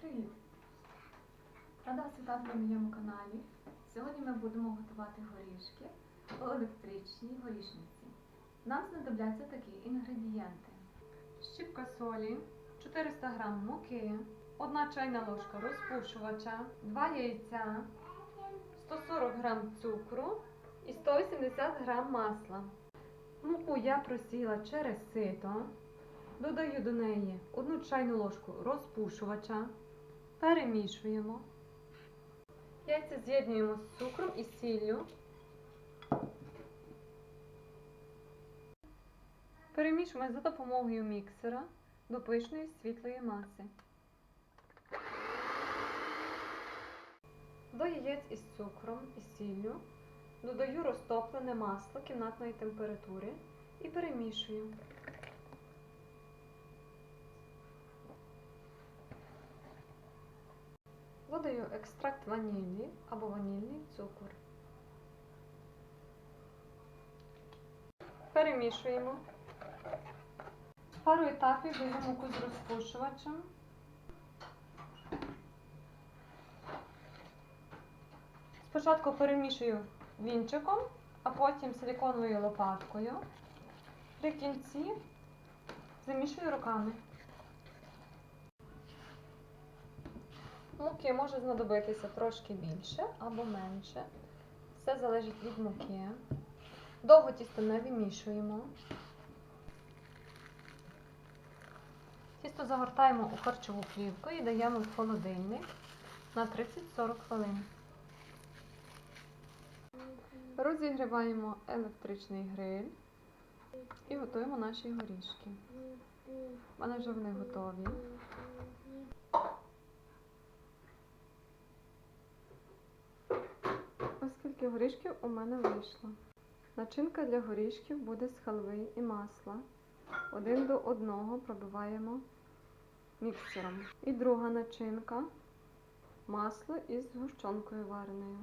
Привіт! Рада вас вітати на моєму каналі. Сьогодні ми будемо готувати горішки у електричній горішниці. Нам знадобляться такі інгредієнти: щіпка солі, 400 г муки, 1 чайна ложка розпушувача, 2 яйця, 140 г цукру і 180 г масла. Муку я просіла через сито. Додаю до неї 1 чайну ложку розпушувача, перемішуємо. Яйця з'єднуємо з цукром і сіллю. Перемішуємо за допомогою міксера до пишної світлої маси. До яєць із цукром і сіллю додаю розтоплене масло кімнатної температури і перемішую. Додаю екстракт ванілі або ванільний цукор. Перемішуємо. Пару етапів даю муку з розпушувачем. Спочатку перемішую вінчиком, а потім силіконовою лопаткою. При кінці замішую руками. Муки може знадобитися трошки більше або менше. Все залежить від муки. Довго тісто не вимішуємо. Тісто загортаємо у харчову плівку і даємо в холодильник на 30-40 хвилин. Розігріваємо електричний гриль і готуємо наші горішки. У мене вже вони готові. Скільки горішків у мене вийшло. Начинка для горішків буде з халви і масла. Один до одного пробиваємо міксером. І друга начинка масло із гущенкою вареною.